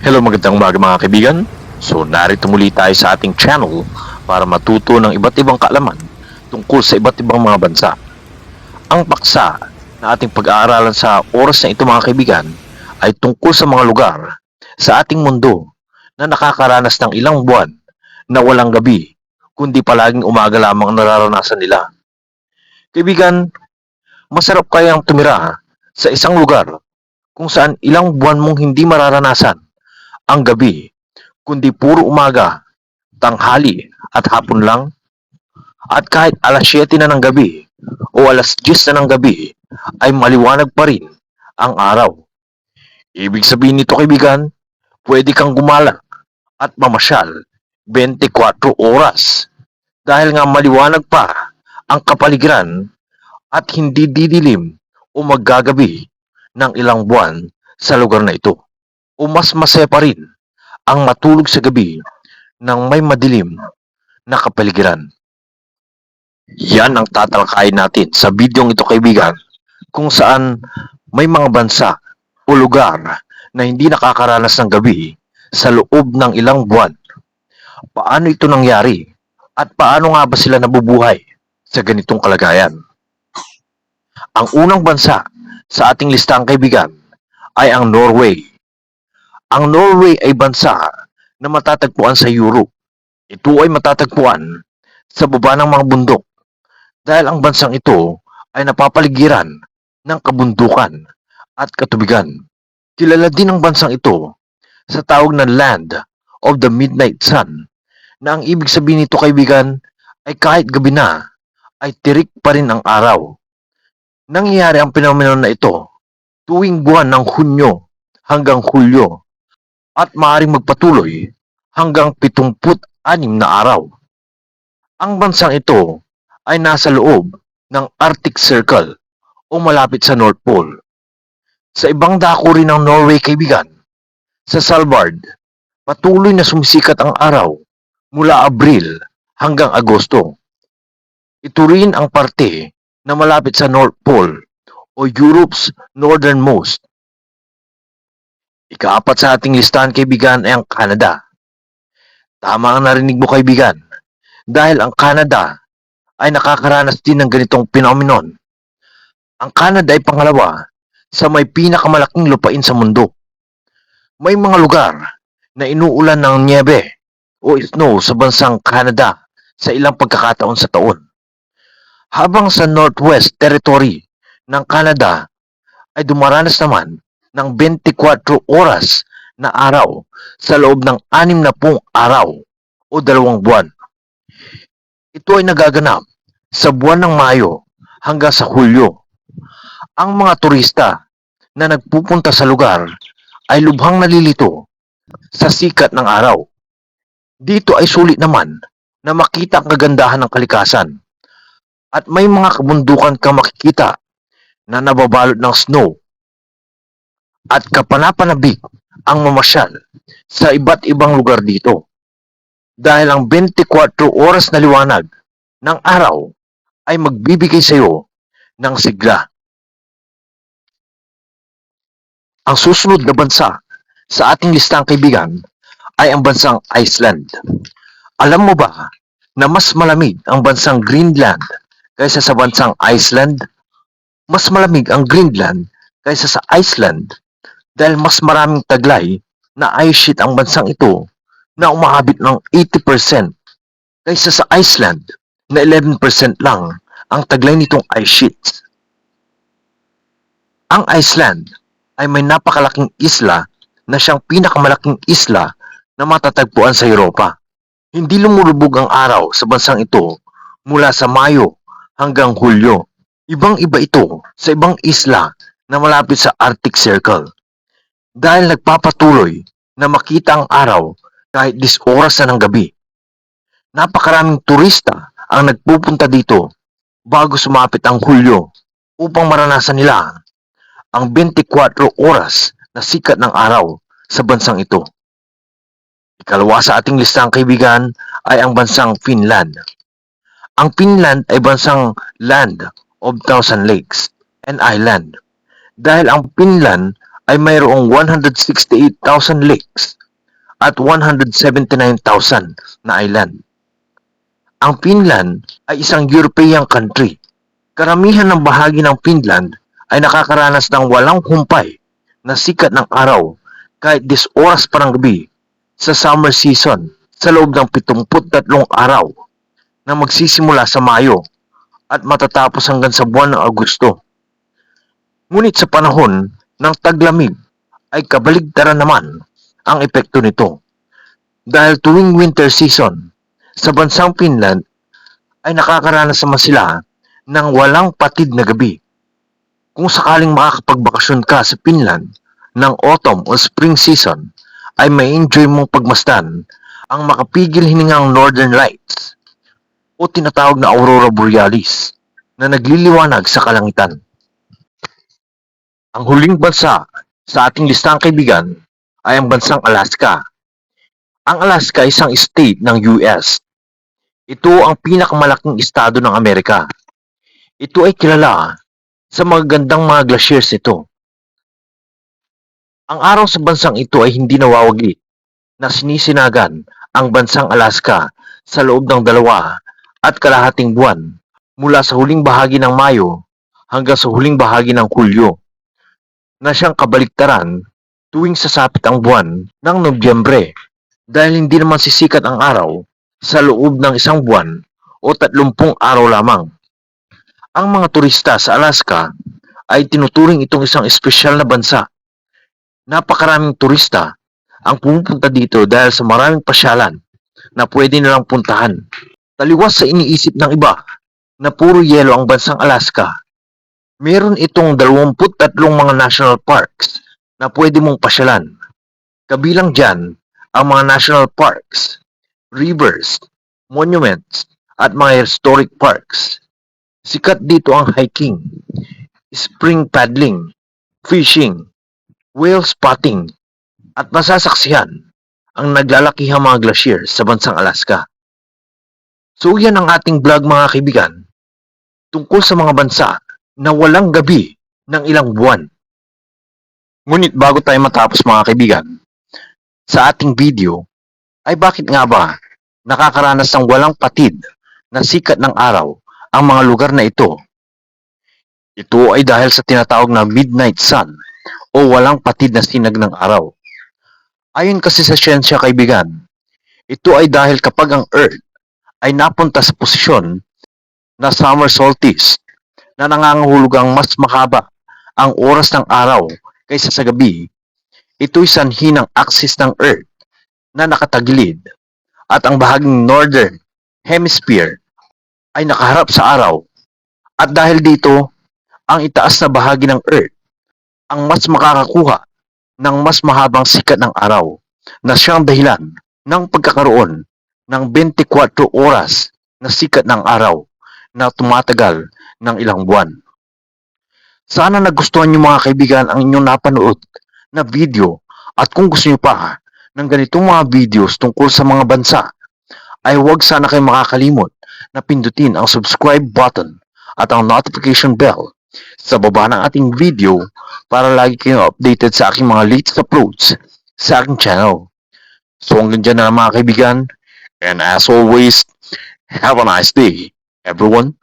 Hello magandang umaga mga kaibigan. So narito muli tayo sa ating channel para matuto ng iba't ibang kaalaman tungkol sa iba't ibang mga bansa. Ang paksa na ating pag-aaralan sa oras na ito mga kaibigan ay tungkol sa mga lugar sa ating mundo na nakakaranas ng ilang buwan na walang gabi kundi palaging umaga lamang ang nararanasan nila. Kaibigan, masarap kayang tumira sa isang lugar kung saan ilang buwan mong hindi mararanasan ang gabi, kundi puro umaga, tanghali at hapon lang. At kahit alas 7 na ng gabi o alas 10 na ng gabi, ay maliwanag pa rin ang araw. Ibig sabihin nito kaibigan, pwede kang gumala at mamasyal 24 oras dahil nga maliwanag pa ang kapaligiran at hindi didilim o maggagabi ng ilang buwan sa lugar na ito o mas masaya pa rin ang matulog sa gabi ng may madilim na kapaligiran. Yan ang tatalakayin natin sa bidyong ito kaibigan kung saan may mga bansa o lugar na hindi nakakaranas ng gabi sa loob ng ilang buwan. Paano ito nangyari at paano nga ba sila nabubuhay sa ganitong kalagayan? Ang unang bansa sa ating listahan kaibigan ay ang Norway. Ang Norway ay bansa na matatagpuan sa Europe. Ito ay matatagpuan sa baba ng mga bundok dahil ang bansang ito ay napapaligiran ng kabundukan at katubigan. Kilala din ang bansang ito sa tawag na Land of the Midnight Sun na ang ibig sabihin nito kaibigan ay kahit gabi na ay tirik pa rin ang araw. Nangyayari ang phenomenon na ito tuwing buwan ng Hunyo hanggang Hulyo at maaaring magpatuloy hanggang 76 na araw. Ang bansang ito ay nasa loob ng Arctic Circle o malapit sa North Pole. Sa ibang dako rin ng Norway kaibigan, sa Svalbard, patuloy na sumisikat ang araw mula Abril hanggang Agosto. Ito rin ang parte na malapit sa North Pole o Europe's northernmost Ikaapat sa ating listahan kaibigan ay ang Canada. Tama ang narinig mo kaibigan. Dahil ang Canada ay nakakaranas din ng ganitong phenomenon. Ang Canada ay pangalawa sa may pinakamalaking lupain sa mundo. May mga lugar na inuulan ng niebe o snow sa bansang Canada sa ilang pagkakataon sa taon. Habang sa Northwest Territory ng Canada ay dumaranas naman ng 24 oras na araw sa loob ng 60 araw o dalawang buwan. Ito ay nagaganap sa buwan ng Mayo hanggang sa Hulyo. Ang mga turista na nagpupunta sa lugar ay lubhang nalilito sa sikat ng araw. Dito ay sulit naman na makita ang kagandahan ng kalikasan at may mga kabundukan ka makikita na nababalot ng snow at kapanapanabik ang mamasyal sa iba't ibang lugar dito. Dahil ang 24 oras na liwanag ng araw ay magbibigay sa iyo ng sigla. Ang susunod na bansa sa ating listang kaibigan ay ang bansang Iceland. Alam mo ba na mas malamig ang bansang Greenland kaysa sa bansang Iceland? Mas malamig ang Greenland kaysa sa Iceland dahil mas maraming taglay na ice sheet ang bansang ito na umahabit ng 80% kaysa sa Iceland na 11% lang ang taglay nitong ice sheets. Ang Iceland ay may napakalaking isla na siyang pinakamalaking isla na matatagpuan sa Europa. Hindi lumulubog ang araw sa bansang ito mula sa Mayo hanggang Hulyo. Ibang-iba ito sa ibang isla na malapit sa Arctic Circle dahil nagpapatuloy na makita ang araw kahit 10 oras na ng gabi. Napakaraming turista ang nagpupunta dito bago sumapit ang Hulyo upang maranasan nila ang 24 oras na sikat ng araw sa bansang ito. Ikalawa sa ating listang kaibigan ay ang bansang Finland. Ang Finland ay bansang land of thousand lakes and island dahil ang Finland ay mayroong 168,000 lakes at 179,000 na island. Ang Finland ay isang European country. Karamihan ng bahagi ng Finland ay nakakaranas ng walang humpay na sikat ng araw kahit 10 oras pa ng gabi sa summer season sa loob ng 73 araw na magsisimula sa Mayo at matatapos hanggang sa buwan ng Agosto. Ngunit sa panahon ng taglamig ay kabaligtaran naman ang epekto nito. Dahil tuwing winter season, sa bansang Finland ay nakakaranas naman sila ng walang patid na gabi. Kung sakaling makakapagbakasyon ka sa Finland ng autumn o spring season, ay may enjoy mong pagmasdan ang makapigil hiningang Northern Lights o tinatawag na Aurora Borealis na nagliliwanag sa kalangitan. Ang huling bansa sa ating listang kaibigan ay ang bansang Alaska. Ang Alaska ay isang state ng US. Ito ang pinakamalaking estado ng Amerika. Ito ay kilala sa magagandang mga glaciers nito. Ang araw sa bansang ito ay hindi nawawagi na sinisinagan ang bansang Alaska sa loob ng dalawa at kalahating buwan mula sa huling bahagi ng Mayo hanggang sa huling bahagi ng Hulyo na siyang kabaliktaran tuwing sasapit ang buwan ng Nobyembre dahil hindi naman sisikat ang araw sa loob ng isang buwan o tatlumpung araw lamang. Ang mga turista sa Alaska ay tinuturing itong isang espesyal na bansa. Napakaraming turista ang pumupunta dito dahil sa maraming pasyalan na pwede nilang puntahan. Taliwas sa iniisip ng iba na puro yelo ang bansang Alaska, meron itong 23 mga national parks na pwede mong pasyalan. Kabilang dyan ang mga national parks, rivers, monuments, at mga historic parks. Sikat dito ang hiking, spring paddling, fishing, whale spotting, at masasaksihan ang naglalakihang mga glacier sa bansang Alaska. So yan ang ating vlog mga kaibigan tungkol sa mga bansa na walang gabi ng ilang buwan. Ngunit bago tayo matapos mga kaibigan, sa ating video ay bakit nga ba nakakaranas ng walang patid na sikat ng araw ang mga lugar na ito? Ito ay dahil sa tinatawag na midnight sun o walang patid na sinag ng araw. Ayon kasi sa siyensya kaibigan, ito ay dahil kapag ang Earth ay napunta sa posisyon na summer solstice na nangangahulugang mas mahaba ang oras ng araw kaysa sa gabi, ito'y sanhi ng axis ng Earth na nakatagilid at ang bahaging northern hemisphere ay nakaharap sa araw. At dahil dito, ang itaas na bahagi ng Earth ang mas makakakuha ng mas mahabang sikat ng araw na siyang dahilan ng pagkakaroon ng 24 oras na sikat ng araw na tumatagal ng ilang buwan. Sana nagustuhan niyo mga kaibigan ang inyong napanood na video at kung gusto niyo pa ng ganitong mga videos tungkol sa mga bansa ay huwag sana kayo makakalimot na pindutin ang subscribe button at ang notification bell sa baba ng ating video para lagi kayong updated sa aking mga latest uploads sa aking channel. So hanggang dyan na mga kaibigan and as always, have a nice day everyone.